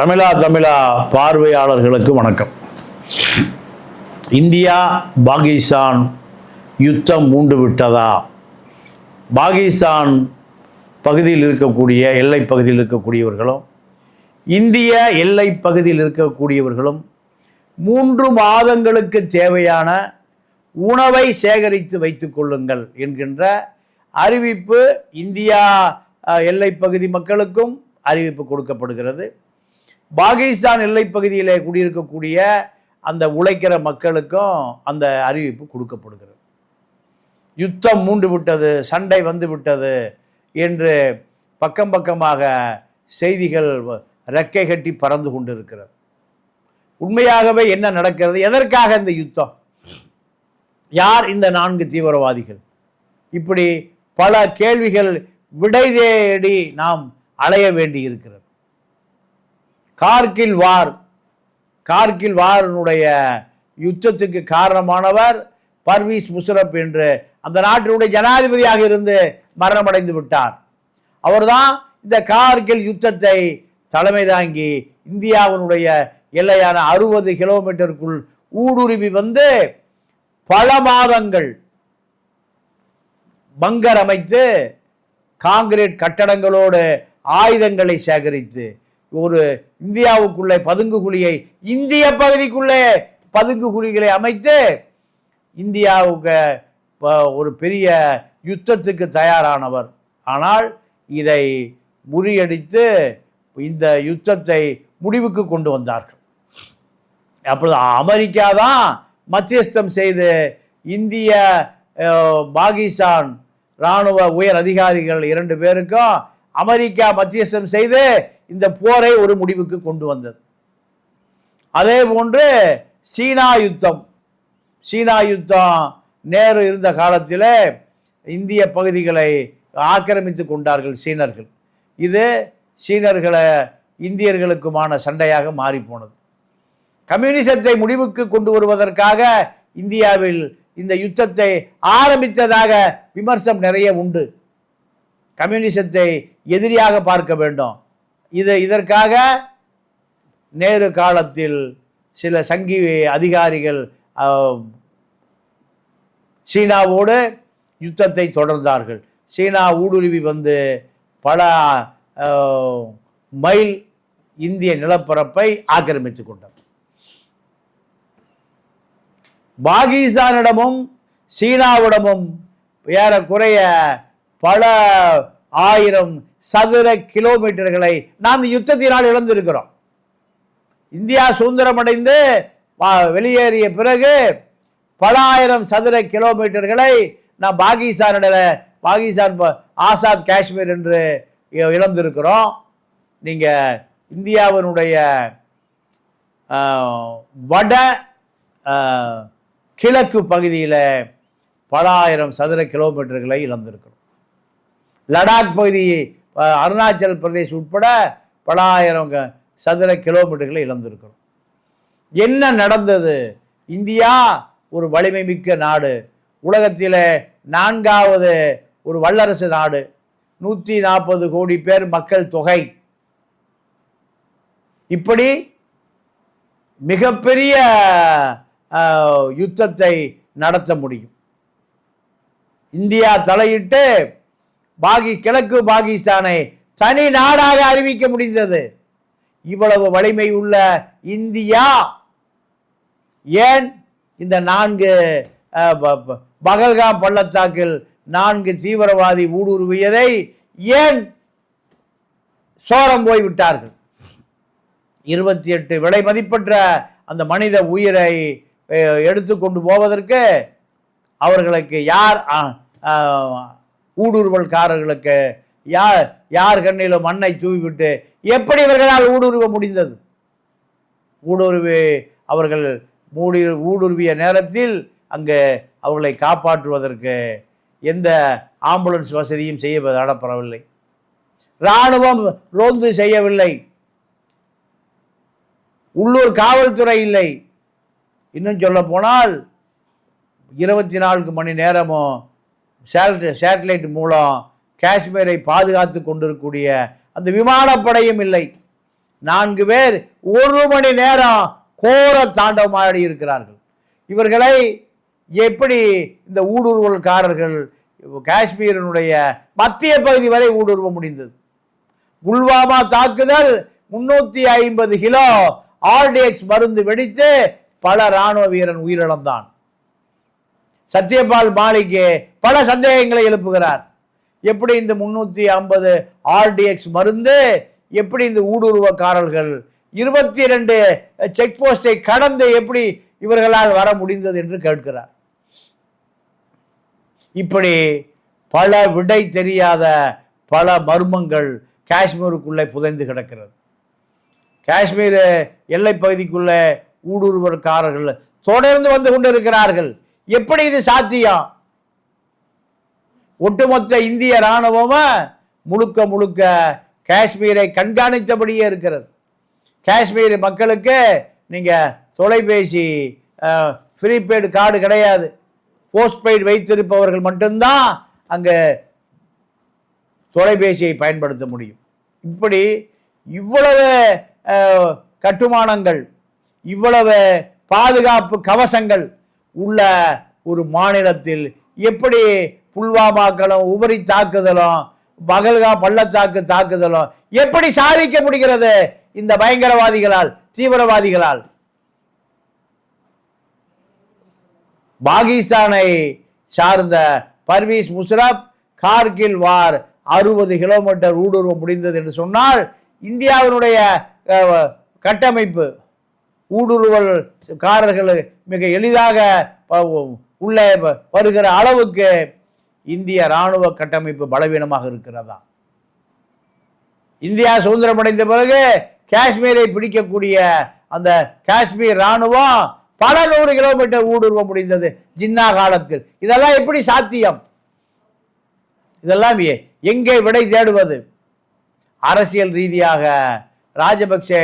தமிழா தமிழா பார்வையாளர்களுக்கு வணக்கம். இந்தியா பாகிஸ்தான் யுத்தம் மூண்டு விட்டதா? பாகிஸ்தான் பகுதியில் இருக்கக்கூடிய எல்லை பகுதியில் இருக்கக்கூடியவர்களும் இந்திய எல்லை பகுதியில் இருக்கக்கூடியவர்களும் மூன்று மாதங்களுக்கு தேவையான உணவை சேகரித்து வைத்துக் கொள்ளுங்கள் என்கின்ற அறிவிப்பு இந்தியா எல்லை பகுதி மக்களுக்கும் அறிவிப்பு கொடுக்கப்படுகிறது. பாகிஸ்தான் எல்லைப் பகுதியிலே குடியிருக்கக்கூடிய அந்த உழைக்கிற மக்களுக்கும் அந்த அறிவிப்பு கொடுக்கப்படுகிறது. யுத்தம் மூண்டு விட்டது சண்டை வந்து விட்டது என்று பக்கம் பக்கமாக செய்திகள் ரெக்கை கட்டி பறந்து கொண்டிருக்கிறது. உண்மையாகவே என்ன நடக்கிறது? எதற்காக இந்த யுத்தம்? யார் இந்த நான்கு தீவிரவாதிகள்? இப்படி பல கேள்விகள் விடை தேடி நாம் அலைய வேண்டி இருக்கிறது கார்கில் வார். கார்கில் வாரினுடைய யுத்தத்துக்கு காரணமானவர் பர்வீஸ் முஷரப் என்று அந்த நாட்டினுடைய ஜனாதிபதியாக இருந்து மரணமடைந்து விட்டார். அவர்தான் இந்த கார்கில் யுத்தத்தை தலைமை தாங்கி இந்தியாவினுடைய எல்லையான அறுபது கிலோமீட்டருக்குள் ஊடுருவி வந்து பல மாதங்கள் பங்கர் அமைத்து காங்கிரீட் கட்டடங்களோடு ஆயுதங்களை சேகரித்து ஒரு இந்தியாவுக்குள்ளே பதுங்கு குழியை இந்திய பகுதிக்குள்ளே பதுங்கு குழிகளை அமைத்து இந்தியாவுக்கு ஒரு பெரிய யுத்தத்துக்கு தயாரானவர். ஆனால் இதை முறியடித்து இந்த யுத்தத்தை முடிவுக்கு கொண்டு வந்தார்கள். அப்பொழுது அமெரிக்கா தான் மத்தியஸ்தம் செய்து இந்திய பாகிஸ்தான் இராணுவ உயர் அதிகாரிகள் இரண்டு பேருக்கும் அமெரிக்கா மத்தியஸ்தம் செய்து இந்த போரை ஒரு முடிவுக்கு கொண்டு வந்தது. அதே போன்று சீனா யுத்தம். சீனா யுத்தம் நேரு இருந்த காலத்தில் இந்திய பகுதிகளை ஆக்கிரமித்து கொண்டார்கள் சீனர்கள். இது சீனர்களை இந்தியர்களுக்குமான சண்டையாக மாறிப்போனது. கம்யூனிசத்தை முடிவுக்கு கொண்டு வருவதற்காக இந்தியாவில் இந்த யுத்தத்தை ஆரம்பித்ததாக விமர்சனம் நிறைய உண்டு. கம்யூனிசத்தை எதிரியாக பார்க்க வேண்டும். இது இதற்காக நேரு காலத்தில் சில சங்கி அதிகாரிகள் சீனாவோடு யுத்தத்தை தொடர்ந்தார்கள். சீனா ஊடுருவி வந்து பல மைல் இந்திய நிலப்பரப்பை ஆக்கிரமித்துக் கொண்டது. பாகிஸ்தானிடமும் சீனாவிடமும் ஏறக்குறைய பல ஆயிரம் சதுர கிலோமீட்டர்களை நாம் யுத்தத்தினால் இழந்திருக்கிறோம். இந்தியா சுதந்திரமடைந்து வெளியேறிய பிறகு பல ஆயிரம் சதுர கிலோமீட்டர்களை நாம் பாகிஸ்தானிட பாகிஸ்தான் ப- ஆசாத் காஷ்மீர் என்று இ- இழந்திருக்கிறோம். நீங்கள் இந்தியாவினுடைய வட கிழக்கு பகுதியில் பல ஆயிரம் சதுர கிலோமீட்டர்களை இழந்திருக்கிறோம். லடாக் பகுதி அருணாச்சல் பிரதேஷ் உட்பட பல ஆயிரம் சதுர கிலோமீட்டர்களை இழந்திருக்கிறோம். என்ன நடந்தது? இந்தியா ஒரு வலிமை மிக்க நாடு. உலகத்தில் நான்காவது ஒரு வல்லரசு நாடு. நூற்றி நாற்பது கோடி பேர் மக்கள் தொகை. இப்படி மிகப்பெரிய யுத்தத்தை நடத்த முடியும். இந்தியா தலையிட்டு பாகி கிழக்கு பாகிஸ்தானை தனி நாடாக அறிவிக்க முடிந்தது. இவ்வளவு வலிமை உள்ள இந்தியா ஏன் இந்த நான்கு பகல்காம் பள்ளத்தாக்கில் நான்கு தீவிரவாதி ஊடுருவியதை ஏன் சோரம் போய்விட்டார்கள்? இருபத்தி எட்டு விலை மதிப்பற்ற அந்த மனித உயிரை எடுத்து எடுத்துக்கொண்டு போவதற்கு அவர்களுக்கு யார் ஊடுருவல்காரர்களுக்கு யார் யார் கண்ணிலும் மண்ணை தூவிவிட்டு எப்படி இவர்களால் ஊடுருவ முடிந்தது? ஊடுருவி அவர்கள் மூடி ஊடுருவிய நேரத்தில் அங்கே அவர்களை காப்பாற்றுவதற்கு எந்த ஆம்புலன்ஸ் வசதியும் செய்ய நடப்படவில்லை இராணுவம் ரோந்து செய்யவில்லை. உள்ளூர் காவல்துறை இல்லை. இன்னும் சொல்ல போனால் இருபத்தி நான்கு மணி நேரமும் சேட்ட சேட்டலைட் மூலம் காஷ்மீரை பாதுகாத்து கொண்டிருக்கக்கூடிய அந்த விமானப்படையும் இல்லை. நான்கு பேர் ஒரு மணி நேரம் கோர தாண்டவமாடி இருக்கிறார்கள். இவர்களை எப்படி இந்த ஊடுருவல்காரர்கள் காஷ்மீரினுடைய மத்திய பகுதி வரை ஊடுருவ முடிந்தது? புல்வாமா தாக்குதல் முன்னூற்றி ஐம்பது கிலோ ஆர்டிஎக்ஸ் மருந்து வெடித்து பல ராணுவ வீரன் உயிரிழந்தான். சத்யபால் மாலிக்கு பல சந்தேகங்களை எழுப்புகிறார். எப்படி இந்த முன்னூத்தி ஐம்பது ஆர்டிஎக்ஸ் மருந்து எப்படி இந்த ஊடுருவக்காரர்கள் இருபத்தி ரெண்டு செக் போஸ்டை கடந்து எப்படி இவர்களால் வர முடிந்தது என்று கேட்கிறார். இப்படி பல விடை தெரியாத பல மர்மங்கள் காஷ்மீருக்குள்ளே புதைந்து கிடக்கிறது. காஷ்மீர் எல்லை பகுதிக்குள்ளே ஊடுருவற்காரர்கள் தொடர்ந்து வந்து கொண்டிருக்கிறார்கள். எப்படி இது சாத்தியம்? ஒட்டுமொத்த இந்திய இராணுவமும் முழுக்க முழுக்க காஷ்மீரை கண்காணித்தபடியே இருக்கிறது. காஷ்மீர் மக்களுக்கு நீங்கள் தொலைபேசி ப்ரீபெய்டு கார்டு கிடையாது. போஸ்ட்பெய்டு வைத்திருப்பவர்கள் மட்டும்தான் அங்கே தொலைபேசியை பயன்படுத்த முடியும். இப்படி இவ்வளவு கட்டுமானங்கள் இவ்வளவு பாதுகாப்பு கவசங்கள் உள்ள ஒரு மாநிலத்தில் எப்படி புல்வாமாக்களும் உபரி தாக்குதலும் பகல்கா பள்ளத்தாக்கு தாக்குதலும் எப்படி சாதிக்க முடிகிறது இந்த பயங்கரவாதிகளால் தீவிரவாதிகளால்? பாகிஸ்தானை சார்ந்த பர்வீஸ் முஷரப் கார்கில் வார் அறுபது கிலோமீட்டர் ஊடுருவ முடிந்தது என்று சொன்னால் இந்தியாவினுடைய கட்டமைப்பு ஊடுருவல்காரர்கள் மிக எளிதாக உள்ளே வருகிற அளவுக்கு இந்திய இராணுவ கட்டமைப்பு பலவீனமாக இருக்கிறதா? இந்தியா சுதந்திரம் அடைந்த பிறகு காஷ்மீரை பிடிக்கக்கூடிய அந்த காஷ்மீர் இராணுவம் பல நூறு கிலோமீட்டர் ஊடுருவ முடிந்தது ஜின்னா காலத்தில். இதெல்லாம் எப்படி சாத்தியம்? இதெல்லாம் எங்கே விடை தேடுவது? அரசியல் ரீதியாக ராஜபக்சே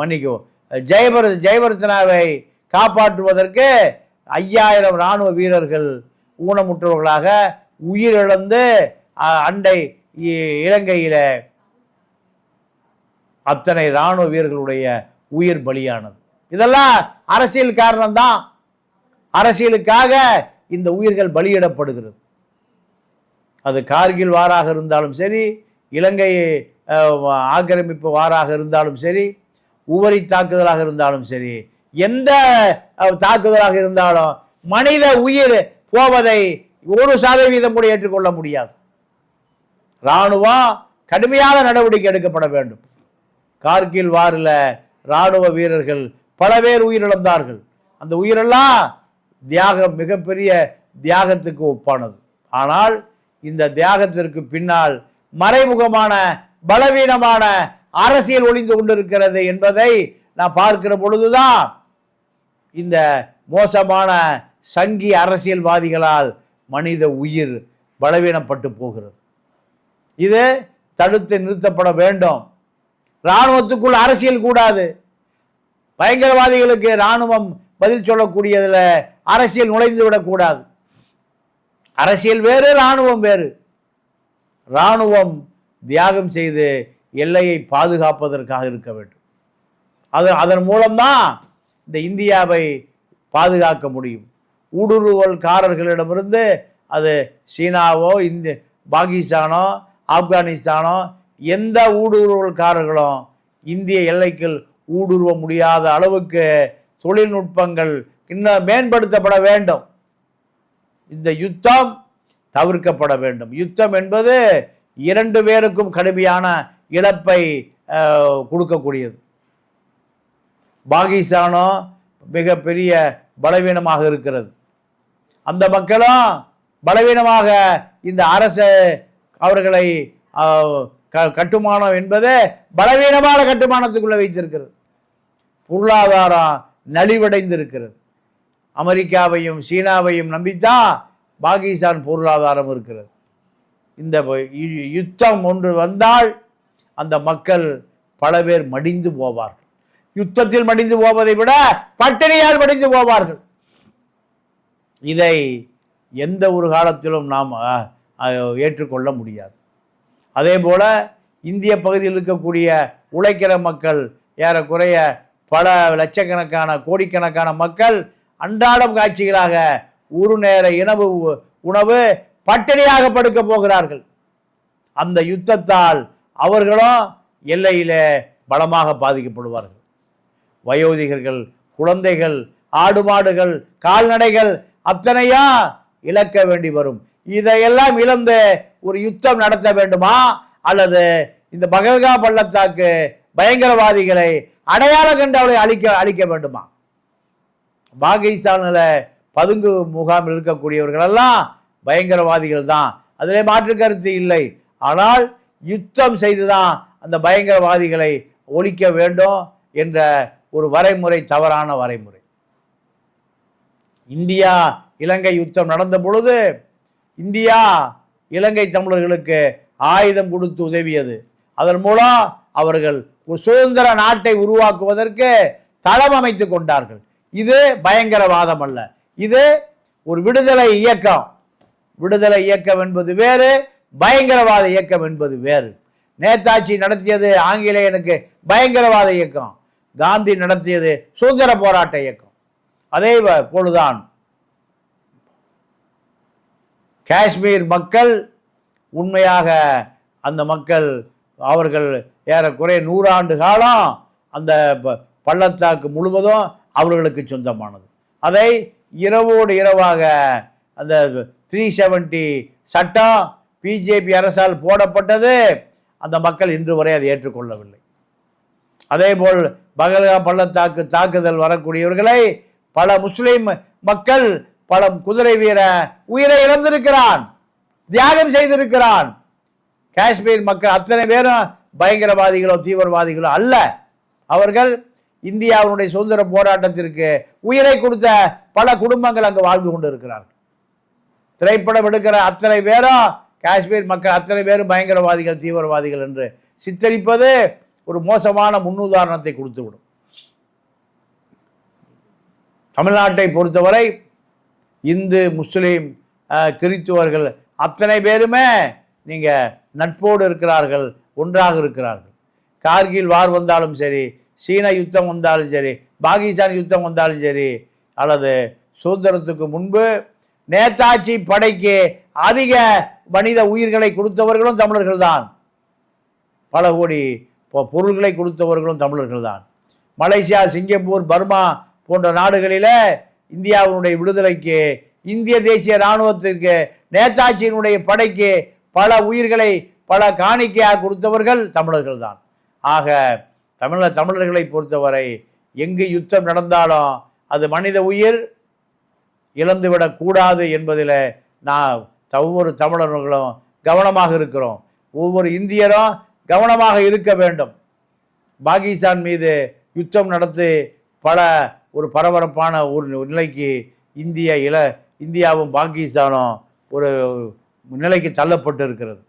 மன்னிக்கவும் மன்னிக்கும் ஜெயபர ஜெயபரத்னாவை காப்பாற்றுவதற்கு ஐயாயிரம் இராணுவ வீரர்கள் ஊனமுற்றவர்களாக உயிரிழந்து அண்டை இ- அத்தனை இராணுவ வீரர்களுடைய உயிர் பலியானது. இதெல்லாம் அரசியல் காரணம்தான். அரசியலுக்காக இந்த உயிர்கள் பலியிடப்படுகிறது. அது கார்கில் வாராக இருந்தாலும் சரி இலங்கை ஆக்கிரமிப்பு வாராக இருந்தாலும் சரி உவரி தாக்குதலாக இருந்தாலும் சரி எந்த தாக்குதலாக இருந்தாலும் மனித உயிர் போவதை ஒரு சதவீதம் கூட ஏற்றுக்கொள்ள முடியாது. இராணுவம் கடுமையான நடவடிக்கை எடுக்கப்பட வேண்டும். கார்கில் வாரில் இராணுவ வீரர்கள் பல பேர் உயிரிழந்தார்கள். அந்த உயிரெல்லாம் தியாகம் மிகப்பெரிய தியாகத்துக்கு ஒப்பானது. ஆனால் இந்த தியாகத்திற்கு பின்னால் மறைமுகமான பலவீனமான அரசியல் ஒளிந்து கொண்டிருக்கிறது என்பதை நான் பார்க்கிற பொழுதுதான் இந்த மோசமான சங்கி அரசியல்வாதிகளால் மனித உயிர் பலவீனப்பட்டு போகிறது. இது தடுத்து நிறுத்தப்பட வேண்டும். இராணுவத்துக்குள் அரசியல் கூடாது. பயங்கரவாதிகளுக்கு இராணுவம் பதில் சொல்லக்கூடியதில் அரசியல் நுழைந்து விடக்கூடாது அரசியல் வேறு இராணுவம் வேறு. இராணுவம் தியாகம் செய்து எல்லையை பாதுகாப்பதற்காக இருக்க வேண்டும். அது அதன் மூலம்தான் இந்த இந்தியாவை பாதுகாக்க முடியும். ஊடுருவல்காரர்களிடமிருந்து அது சீனாவோ இந்த பாகிஸ்தானோ ஆப்கானிஸ்தானோ எந்த ஊடுருவல்காரர்களும் இந்திய எல்லைக்குள் ஊடுருவ முடியாத அளவுக்கு தொழில்நுட்பங்கள் இன்னும் மேம்படுத்தப்பட வேண்டும். இந்த யுத்தம் தவிர்க்கப்பட வேண்டும். யுத்தம் என்பது இரண்டு பேருக்கும் கடுமையான இழப்பை கொடுக்கக்கூடியது. பாகிஸ்தானோ மிகப்பெரிய பலவீனமாக இருக்கிறது. அந்த மக்களும் பலவீனமாக இந்த அரசு அவர்களை க- கட்டுமானம் என்பது பலவீனமான கட்டுமானத்துக்குள்ளே வைத்திருக்கிறது. பொருளாதாரம் நலிவடைந்திருக்கிறது. அமெரிக்காவையும் சீனாவையும் நம்பித்தான் பாகிஸ்தான் பொருளாதாரம் இருக்கிறது. இந்த யுத்தம் ஒன்று வந்தால் அந்த மக்கள் பல பேர் மடிந்து போவார்கள். யுத்தத்தில் மடிந்து போவதை விட பட்டினியால் மடிந்து போவார்கள். இதை எந்த ஒரு காலத்திலும் நாம் ஏற்றுக்கொள்ள முடியாது. அதே போல் இந்திய பகுதியில் இருக்கக்கூடிய உழைக்கிற மக்கள் ஏறக்குறைய பல லட்சக்கணக்கான கோடிக்கணக்கான மக்கள் அன்றாடம் காட்சிகளாக ஒரு நேர இனவு உணவு பட்டினியாக படுக்க போகிறார்கள். அந்த யுத்தத்தால் அவர்களும் எல்லையில் பலமாக பாதிக்கப்படுவார்கள். வயோதிகர்கள் குழந்தைகள் ஆடு மாடுகள் கால்நடைகள் அத்தனையா இழக்க வேண்டி வரும். இதையெல்லாம் இழந்து ஒரு யுத்தம் நடத்த வேண்டுமா? அல்லது இந்த பகல்கா பள்ளத்தாக்கு பயங்கரவாதிகளை அடையாளம் கண்டு அவளை அழிக்க அழிக்க வேண்டுமா? பாகிஸ்தானில் பதுங்கு முகாமில் இருக்கக்கூடியவர்களெல்லாம் பயங்கரவாதிகள் தான். அதிலே மாற்று கருத்து இல்லை. ஆனால் யுத்தம் செய்துதான் அந்த பயங்கரவாதிகளை ஒழிக்க வேண்டும் என்ற ஒரு வரைமுறை தவறான வரைமுறை. இந்தியா இலங்கை யுத்தம் நடந்த பொழுது இந்தியா இலங்கை தமிழர்களுக்கு ஆயுதம் கொடுத்து உதவியது. அதன் மூலம் அவர்கள் ஒரு சுதந்திர நாட்டை உருவாக்குவதற்கு தளம் அமைத்து கொண்டார்கள். இது பயங்கரவாதம் அல்ல. இது ஒரு விடுதலை இயக்கம். விடுதலை இயக்கம் என்பது வேறு பயங்கரவாத இயக்கம் என்பது வேறு. நேதாஜி நடத்தியது ஆங்கிலேயனுக்கு பயங்கரவாத இயக்கம். காந்தி நடத்தியது சுதந்திர போராட்ட இயக்கம். அதே போலுதான் காஷ்மீர் மக்கள் உண்மையாக அந்த மக்கள் அவர்கள் ஏறக்குறைய நூறாண்டு காலம் அந்த ப- பள்ளத்தாக்கு முழுவதும் அவர்களுக்கு சொந்தமானது. அதை இரவோடு இரவாக அந்த த்ரீ செவன்ட்டி சட்டம் பிஜேபி அரசால் போடப்பட்டது. அந்த மக்கள் இன்று வரை அதை ஏற்றுக்கொள்ளவில்லை. அதேபோல் பகல்கா பள்ளத்தாக்கு தாக்குதல் வரக்கூடியவர்களை பல முஸ்லிம் மக்கள் பல குதிரை வீர உயிரை இழந்திருக்கிறான் தியாகம் செய்திருக்கிறான். காஷ்மீர் மக்கள் அத்தனை பேரும் பயங்கரவாதிகளோ தீவிரவாதிகளோ அல்ல. அவர்கள் இந்தியாவினுடைய சுதந்திர போராட்டத்திற்கு உயிரை கொடுத்த பல குடும்பங்கள் அங்கு வாழ்ந்து கொண்டு இருக்கிறார்கள் திரைப்படம் எடுக்கிற அத்தனை பேரும் காஷ்மீர் மக்கள் அத்தனை பேரும் பயங்கரவாதிகள் தீவிரவாதிகள் என்று சித்தரிப்பது ஒரு மோசமான முன்னுதாரணத்தை கொடுத்துவிடும். தமிழ்நாட்டை பொறுத்தவரை இந்து முஸ்லீம் கிறித்துவர்கள் அத்தனை பேருமே நீங்கள் நட்போடு இருக்கிறார்கள் ஒன்றாக இருக்கிறார்கள். கார்கில் வார் வந்தாலும் சரி சீன யுத்தம் வந்தாலும் சரி பாகிஸ்தான் யுத்தம் வந்தாலும் சரி அல்லது சுதந்திரத்துக்கு முன்பு நேதாஜி படைக்கு அதிக மனித உயிர்களை கொடுத்தவர்களும் தமிழர்கள் தான் பல கோடி பொருள்களை கொடுத்தவர்களும் தமிழர்கள் தான் மலேசியா சிங்கப்பூர் பர்மா போன்ற நாடுகளில் இந்தியாவினுடைய விடுதலைக்கு இந்திய தேசிய இராணுவத்திற்கு நேதாஜியினுடைய படைக்கு பல உயிர்களை பல காணிக்கையாக கொடுத்தவர்கள் தமிழர்கள் தான் ஆக தமிழ தமிழர்களை பொறுத்தவரை எங்கு யுத்தம் நடந்தாலும் அது மனித உயிர் இழந்துவிடக்கூடாது என்பதில் நான் ஒவ்வொரு தமிழர்களும் கவனமாக இருக்கிறோம். ஒவ்வொரு இந்தியரும் கவனமாக இருக்க வேண்டும். பாகிஸ்தான் மீது யுத்தம் நடத்தி பல ஒரு பரபரப்பான ஒரு நிலைக்கு இந்திய இல இந்தியாவும் பாகிஸ்தானும் ஒரு நிலைக்கு தள்ளப்பட்டு இருக்கிறது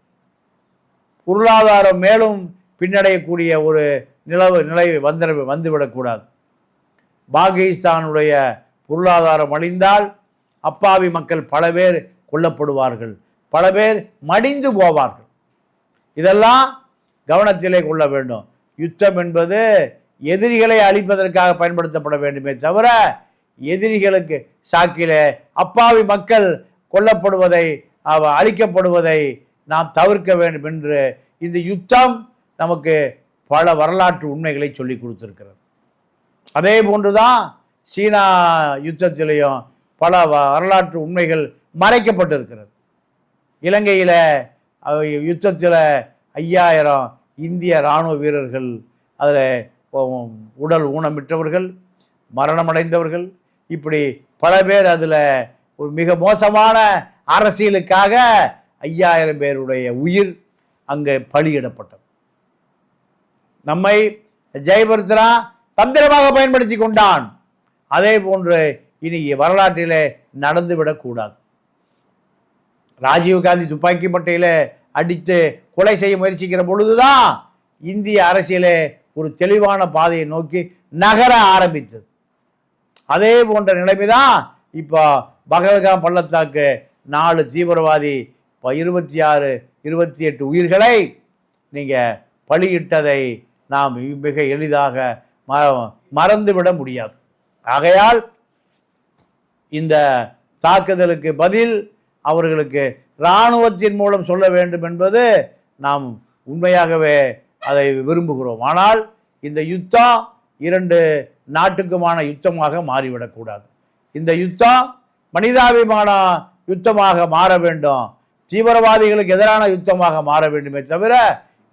பொருளாதாரம் மேலும் பின்னடையக்கூடிய ஒரு நிலவு நிலை வந்து வந்துவிடக்கூடாது பாகிஸ்தானுடைய பொருளாதாரம் அழிந்தால் அப்பாவி மக்கள் பல பேர் கொல்லப்படுவார்கள். பல பேர் மடிந்து போவார்கள். இதெல்லாம் கவனத்திலே கொள்ள வேண்டும். யுத்தம் என்பது எதிரிகளை அழிப்பதற்காக பயன்படுத்தப்பட வேண்டுமே தவிர எதிரிகளுக்கு சாக்கிலே அப்பாவி மக்கள் கொல்லப்படுவதை அழிக்கப்படுவதை நாம் தவிர்க்க வேண்டும் என்று இந்த யுத்தம் நமக்கு பல வரலாற்று உண்மைகளை சொல்லி கொடுத்திருக்கிறது. அதே போன்றுதான் சீனா யுத்தத்திலையும் பல வ- வரலாற்று உண்மைகள் மறைக்கப்பட்டிருக்கிறது. இலங்கையில் யுத்தத்தில் ஐயாயிரம் இந்திய இராணுவ வீரர்கள் அதில் உடல் ஊனமிட்டவர்கள் மரணமடைந்தவர்கள் இப்படி பல பேர் அதில் ஒரு மிக மோசமான அரசியலுக்காக ஐயாயிரம் பேருடைய உயிர் அங்கே பலியிடப்பட்டது. நம்மை ஜெயபர்தனா தந்திரமாக பயன்படுத்தி கொண்டான். அதே போன்று இனி வரலாற்றிலே நடந்துவிடக்கூடாது ராஜீவ்காந்தி துப்பாக்கி மட்டையில் அடித்து கொலை செய்ய முயற்சிக்கிற பொழுதுதான் இந்திய அரசியலே ஒரு தெளிவான பாதையை நோக்கி நகர ஆரம்பித்தது. அதே போன்ற நிலைமை தான் இப்போ பகல்காம் பள்ளத்தாக்கு நாலு தீவிரவாதி இப்போ இருபத்தி ஆறு இருபத்தி எட்டு உயிர்களை நீங்கள் பலியிட்டதை நாம் மிக எளிதாக ம மறந்துவிட முடியாது. ஆகையால் இந்த தாக்குதலுக்கு பதில் அவர்களுக்கு இராணுவத்தின் மூலம் சொல்ல வேண்டும் என்பது நாம் உண்மையாகவே அதை விரும்புகிறோம். ஆனால் இந்த யுத்தம் இரண்டு நாட்டுக்குமான யுத்தமாக மாறிவிடக்கூடாது. இந்த யுத்தம் மனிதாபிமான யுத்தமாக மாற வேண்டும். தீவிரவாதிகளுக்கு எதிரான யுத்தமாக மாற வேண்டுமே தவிர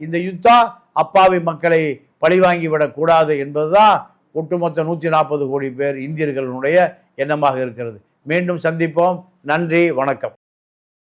இந்த யுத்தம் அப்பாவி மக்களை பழிவாங்கிவிடக்கூடாது என்பதுதான் ஒட்டுமொத்த நூற்றி நாற்பது கோடி பேர் இந்தியர்களுடைய எண்ணமாக இருக்கிறது. மீண்டும் சந்திப்போம். நன்றி வணக்கம்.